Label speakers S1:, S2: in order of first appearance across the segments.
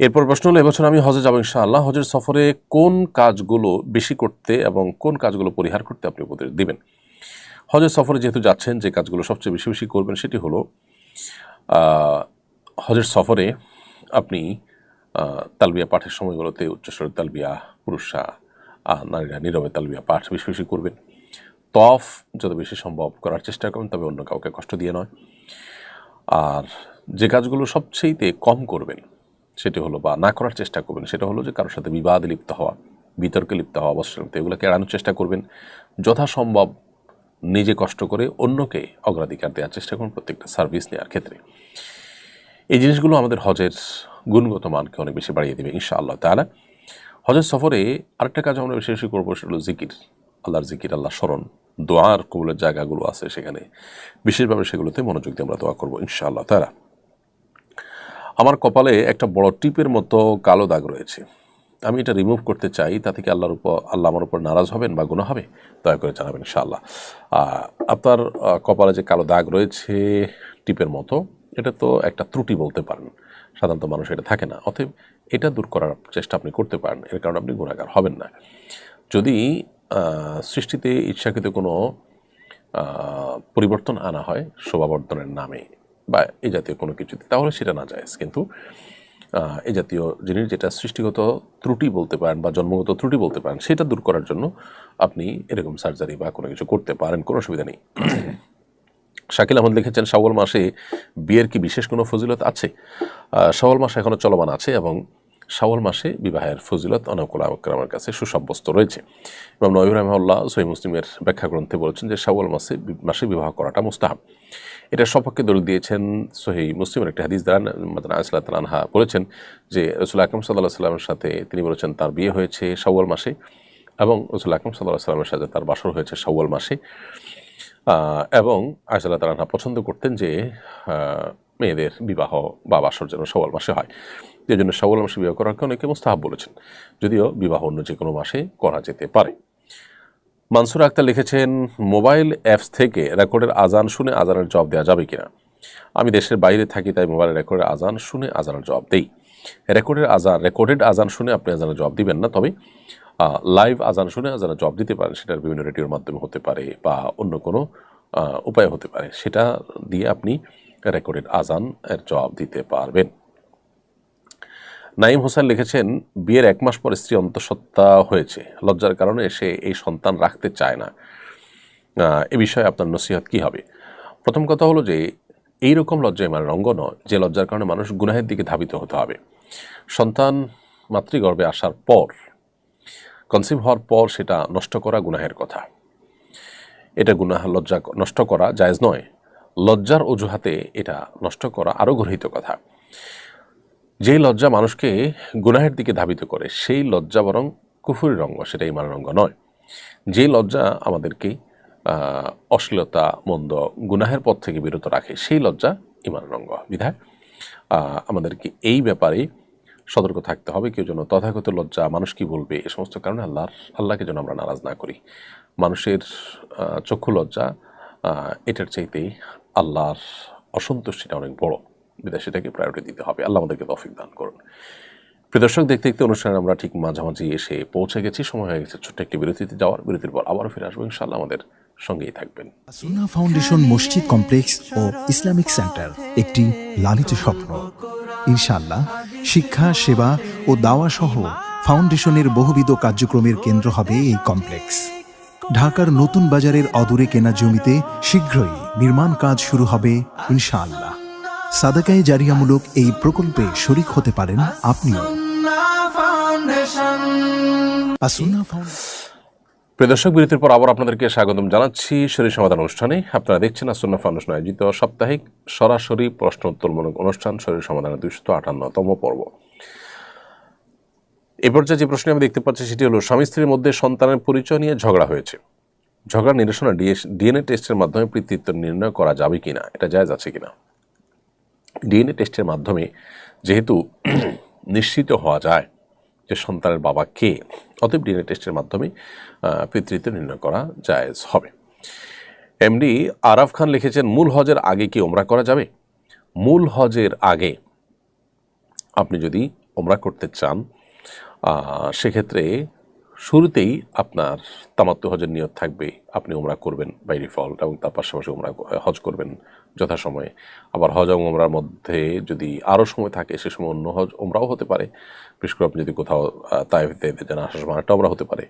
S1: এরপর প্রশ্ন হলো এবছর আমি হজে যাব ইনশাআল্লাহ। হজের সফরে কোন কাজগুলো বেশি করতে এবং কোন কাজগুলো পরিহার করতে আপনি উপদেশ দিবেন? হজের সফরে যেহেতু যাচ্ছেন যে কাজগুলো সবচেয়ে বেশি বেশি করবেন সেটি হলো হজের সফরে আপনি তালবিয়া পাঠের সময়গুলোতে উচ্চস্বরের তালবিয়া পুরুষরা আহ, নারীরা নীরবে তালবিয়া পাঠ বেশি বেশি করবেন। তফ যত বেশি সম্ভব করার চেষ্টা করবেন তবে অন্য কাউকে কষ্ট দিয়ে নয়। আর যে কাজগুলো সবচেয়েতে কম করবেন সেটি হলো বা না করার চেষ্টা করবেন, সেটা হলো যে কারোর সাথে বিবাদে লিপ্ত হওয়া, বিতর্কে লিপ্ত হওয়া অবশ্যই। এগুলোকে এড়ানোর চেষ্টা করবেন। যথাসম্ভব নিজে কষ্ট করে অন্যকে অগ্রাধিকার দেওয়ার চেষ্টা করুন প্রত্যেকটা সার্ভিস নেওয়ার ক্ষেত্রে। এই জিনিসগুলো আমাদের হজের গুণগত মানকে অনেক বেশি বাড়িয়ে দেবে, ইনশাআল্লাহ তাহলে হজের সফরে আরেকটা কাজ আমরা বেশি বেশি করব, সেটা হলো জিকির। আল্লাহর জিকির আল্লাহ স্মরণ, দোয়ার কবুলের জায়গাগুলো আছে সেখানে। বিশেষভাবে সেগুলোতে মনোযোগ দিয়ে আমরা দোয়া করব, ইনশাআল্লাহ তারা আমার কপালে একটা বড় টিপের মতো কালো দাগ রয়েছে। আমি এটা রিমুভ করতে চাই, তা থেকে আল্লাহর উপর, আল্লাহ আমার উপর নারাজ হবেন বা গুণ হবে? দয়া করে জানাবেন ইনশাআল্লাহ। আপনার কপালে যে কালো দাগ রয়েছে টিপের মতো, এটা তো একটা ত্রুটি বলতে পারেন। সাধারণত মানুষ এটা থাকে না। অতএব এটা দূর করার চেষ্টা আপনি করতে পারেন। এর কারণে আপনি গুণাগার হবেন না। যদি সৃষ্টিতে ইচ্ছাকৃত কোনো পরিবর্তন আনা হয়, শোভাবর্ধনের নামে বা এই জাতীয় কোনো কিছুতে, তাহলে সেটা না যায়। কিন্তু এ জাতীয় জিনিস যেটা সৃষ্টিগত ত্রুটি বলতে পারেন বা জন্মগত ত্রুটি বলতে পারেন, সেটা দূর করার জন্য আপনি এরকম সার্জারি বা কোনো কিছু করতে পারেন, কোনো অসুবিধা নেই। শাকিল আহমদ লিখেছেন, শাওয়াল মাসে বিয়ের কি বিশেষ কোনো ফজিলত আছে? শাওয়াল মাস এখনও চলমান আছে এবং শাওয়াল মাসে বিবাহের ফজিলত অনেকগুলো আমার কাছে সুসাব্যস্ত রয়েছে। ইমাম নবী রহমাল্লাহ সহি মুসলিমের ব্যাখ্যা গ্রন্থে বলেছেন যে শাওয়াল মাসে মাসে বিবাহ করাটা মুস্তাহাব। এটা সপক্ষে দলিল দিয়েছেন সহি মুসলিমের একটি হাদিস দ্বারা, মাদানা আসলাত আনহা বলেছেন যে রসুল আকরম সাল্লাহ সাল্লামের সাথে তিনি বলেছেন তার বিয়ে হয়েছে শাওয়াল মাসে এবং রসুল আকরম সাল্লাহ সাল্লামের সাথে তার বাসর হয়েছে শাওয়াল মাসে। এবং আয়সাল্লাহ তালাহা পছন্দ করতেন যে মেয়েদের বিবাহ বা বাসর যেন সওয়াল মাসে হয়। যে জন্য সওয়াল মাসে বিবাহ করাকে অনেকে মুস্তাহাব বলেছেন, যদিও বিবাহ অন্য যে কোনো মাসে করা যেতে পারে। মানসুর আক্তার লিখেছেন, মোবাইল অ্যাপস থেকে রেকর্ডের আজান শুনে আজানের জবাব দেওয়া যাবে কিনা? আমি দেশের বাইরে থাকি, তাই মোবাইল রেকর্ডের আজান শুনে আজানের জবাব দেই। রেকর্ডের আজান, রেকর্ডেড আজান শুনে আপনি আজানের জবাব দিবেন না, তবে লাইভ আজান শুনে আজানের জবাব দিতে পারেন। সেটার বিভিন্ন রেডিওর মাধ্যমে হতে পারে বা অন্য কোনো উপায় হতে পারে। সেটা দিয়ে আপনি রেকর্ডেড আজান এর জবাব দিতে পারবেন। নাইম হোসেন লিখেছেন, বিয়ের এক মাস পর স্ত্রী অন্তঃসত্ত্বা হয়েছে। লজ্জার কারণে সে এই সন্তান রাখতে চায় না। এ বিষয়ে আপনার নসিহত কি হবে? প্রথম কথা হলো যে এই রকম লজ্জা মানে রঙ্গ নয় যে লজ্জার কারণে মানুষ গুনাহের দিকে ধাবিত হতে হবে। সন্তান মাতৃগর্ভে আসার পর কনসিভ হওয়ার পর সেটা নষ্ট করা গুনাহের কথা। এটা গুনাহ, লজ্জা নষ্ট করা জায়জ নয়। লজ্জার অজুহাতে এটা নষ্ট করা আরও গর্হিত কথা। যেই লজ্জা মানুষকে গুনাহের দিকে ধাবিত করে, সেই লজ্জা বরং কুফুরি রঙ্গ সেটা ইমানের রঙ্গ নয়। যে লজ্জা আমাদেরকে অশ্লীলতা, মন্দ, গুনাহের পথ থেকে বিরত রাখে, সেই লজ্জা ইমানের রঙ্গ বিধায় আমাদেরকে এই ব্যাপারে সতর্ক থাকতে হবে, কেউ যেন তথাগত লজ্জা, মানুষ কি বলবে, এ সমস্ত কারণে আল্লাহর, আল্লাহকে যেন আমরা নারাজ না করি। মানুষের চক্ষু লজ্জা এটার চাইতে আল্লাহর অসন্তুষ্টিটা অনেক বড়। বিধায় সেটাকে প্রায়োরিটি দিতে হবে। আল্লাহ আমাদেরকে তফিক দান করুন। প্রিয় দর্শক, দেখতে দেখতে অনুষ্ঠানে আমরা ঠিক মাঝামাঝি এসে পৌঁছে গেছি। সময় হয়ে গেছে ছোট্ট একটি বিরতিতে যাওয়ার। বিরতির পর আবারও ফিরে আসব। ইনশাল্লাহ আমাদের সঙ্গেই থাকবেন।
S2: সুন্না ফাউন্ডেশন মসজিদ কমপ্লেক্স ও ইসলামিক সেন্টার একটি লালিত স্বপ্ন। ইনশাল্লাহ শিক্ষা, সেবা ও দাওয়া সহ ফাউন্ডেশনের বহুবিধ কার্যক্রমের কেন্দ্র হবে এই কমপ্লেক্স। ঢাকার নতুন বাজারের অদূরে কেনা জমিতে শীঘ্রই নির্মাণ কাজ শুরু হবে, ইনশাআল্লাহ। সাদাকায়ে জারিয়ামূলক এই প্রকল্পে শরিক হতে পারেন আপনিও। আসুন্না ফাউন্ডেশন
S1: প্রিয় দর্শক, বিরতির পর আবার আপনাদেরকে স্বাগতম জানাচ্ছি। শরীর সমাধান অনুষ্ঠানে আপনারা দেখছেন আসন্ন ফাউন্ডেশন আয়োজিত সাপ্তাহিক সরাসরি প্রশ্ন উত্তরমূলক অনুষ্ঠান, শরীর সমাধানের দুইশত আটান্নতম পর্ব। এ পর্যায়ে যে প্রশ্ন আমি দেখতে পাচ্ছি সেটি হলো, স্বামী স্ত্রীর মধ্যে সন্তানের পরিচয় নিয়ে ঝগড়া হয়েছে। ঝগড়া নিরসনে ডিএনএ টেস্টের মাধ্যমে পিতৃত্ব নির্ণয় করা যাবে কিনা, এটা জায়জ আছে কিনা? ডিএনএ টেস্টের মাধ্যমে যেহেতু নিশ্চিত হওয়া যায় যে সন্তানের বাবা কে, অতএব ডিএনএ টেস্টের মাধ্যমে পিতৃত্ব নির্ণয় করা জায়েজ হবে। এমডি আরাফ খান লিখেছেন, মূল হজের আগে কি ওমরা করা যাবে? মূল হজের আগে আপনি যদি ওমরা করতে চান সেক্ষেত্রে শুরুতেই আপনার তামাত্ম হজের নিয়ত থাকবে। আপনি ওমরা করবেন বাই ডিফল্ট এবং তার পাশাপাশি ওমরা হজ করবেন যথাসময়ে। আবার হজ এবং ওমরার মধ্যে যদি আরও সময় থাকে, সে সময় অন্য হজ ওমরাও হতে পারে। বিশেষ করে আপনি যদি কোথাও তাই তাইফতে যেন আসার সময় একটা ওমরা হতে পারে।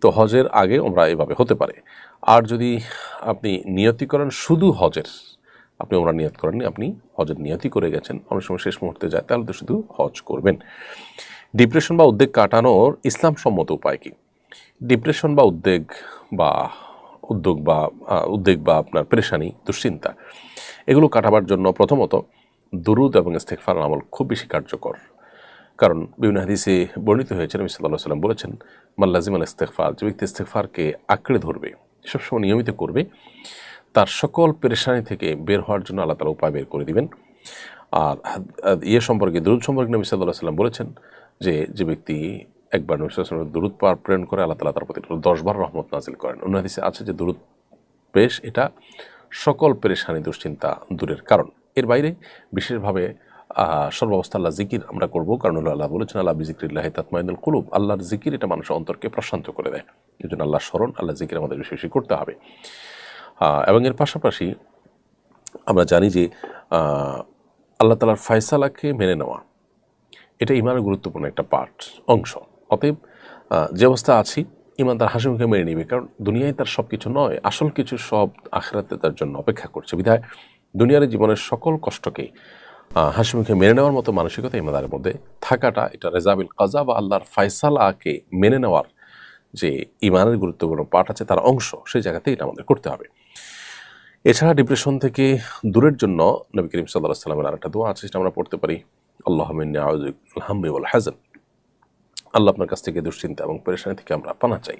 S1: তো হজের আগে ওমরা এভাবে হতে পারে। আর যদি আপনি নিয়তি করেন শুধু হজের, আপনি ওমরা নিয়ত করেননি, আপনি হজের নিয়তি করে গেছেন, অনেক সময় শেষ মুহূর্তে যায়, তাহলে তো শুধু হজ করবেন। ডিপ্রেশন বা উদ্বেগ কাটানোর ইসলাম সম্মত উপায় কি? ডিপ্রেশন বা উদ্বেগ বা উদ্যোগ বা উদ্বেগ বা আপনার পেরেশানি, দুশ্চিন্তা, এগুলো কাটাবার জন্য প্রথমত দুরুদ এবং ইস্তেকফার আমল খুব বেশি কার্যকর। কারণ বিভিন্ন হাদিসে বর্ণিত হয়েছে, নবী সাল্লাহ সাল্লাম বলেছেন মাল্লাজিম আল ইস্তেকফার যে ব্যক্তি ইস্তেকফারকে আঁকড়ে ধরবে, সবসময় নিয়মিত করবে, তার সকল পেরেশানি থেকে বের হওয়ার জন্য আল্লাহ তালা উপায় বের করে দিবেন। আর ইয়ে সম্পর্কে, দুরুদ সম্পর্কে নবী সাল্লাহ সাল্লাম বলেছেন যে যে ব্যক্তি একবার নবী সাল্লাল্লাহু আলাইহি ওয়াসাল্লামের প্রেরণ করে আল্লাহ তালা তার প্রতি দশবার রহমত নাজিল করেন। অন্য হাদিসে আছে যে, দুরুদ পেশ এটা সকল পেরেশানি দুশ্চিন্তা দূরের কারণ। এর বাইরে বিশেষভাবে সর্বাবস্থা আল্লাহ জিকির আমরা করব। কারণ আল্লাহ বলেছেন আল্লাহ বিজিক্রিল্লাহ তাতমাইনুল কুলুব। আল্লাহর জিকির এটা মানুষের অন্তরকে প্রশান্ত করে দেয়। এই জন্য আল্লাহ স্মরণ আল্লাহ জিকির আমাদের বেশি বেশি করতে হবে। এবং এর পাশাপাশি আমরা জানি যে আল্লাহ তালার ফয়সালাকে মেনে নেওয়া এটা ইমানের গুরুত্বপূর্ণ একটা পার্ট অংশ। অতএব যে অবস্থা আছি, ইমান তার হাসি মুখে মেনে নিবে, কারণ দুনিয়ায় তার সব কিছু নয়, আসল কিছু সব আখেরাতে তার জন্য অপেক্ষা করছে। বিধায় দুনিয়ার জীবনের সকল কষ্টকে হাসি মুখে মেনে নেওয়ার মতো মানসিকতা ইমানদারের মধ্যে থাকাটা এটা রেজাবিল কাজা বা আল্লাহর ফয়সালাকে মেনে নেওয়ার যে ইমানের গুরুত্বপূর্ণ পার্ট আছে, তার অংশ, সেই জায়গাতে এটা আমাদের করতে হবে। এছাড়া ডিপ্রেশন থেকে দূরের জন্য নবী করিম সাল্লাহ সাল্লামের আরেকটা দোয়া আছে, সেটা আমরা পড়তে পারি। আল্লাহ হাম্মি হাজান। আল্লাহ আপনার কাছ থেকে দুশ্চিন্তা এবং পরেশানি থেকে আমরা পানা চাই।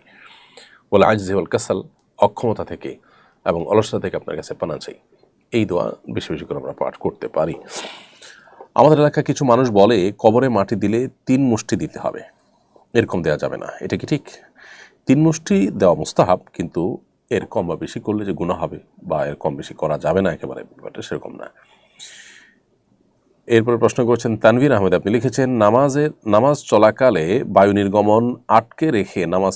S1: বলে আজজি ওয়াল কাসাল, অক্ষমতা থেকে এবং অলসতা থেকে আপনার কাছে পানা চাই। এই দোয়া বেশি বেশি করে আমরা পাঠ করতে পারি। আমাদের এলাকায় কিছু মানুষ বলে, কবরে মাটি দিলে তিন মুষ্টি দিতে হবে। এরকম দেওয়া যাবে না। এটা কি ঠিক? তিন মুষ্টি দেওয়া মুস্তাহাব, কিন্তু এর কম বা বেশি করলে যে গুণা হবে বা এর কম বেশি করা যাবে না একেবারে, ব্যাপারটা সেরকম না। এরপরে প্রশ্ন করছেন, তানভীর আহমেদ, আপনি লিখেছেন, নামাজের, নামাজ চলাকালে বায়ু নির্গমন আটকে রেখে নামাজ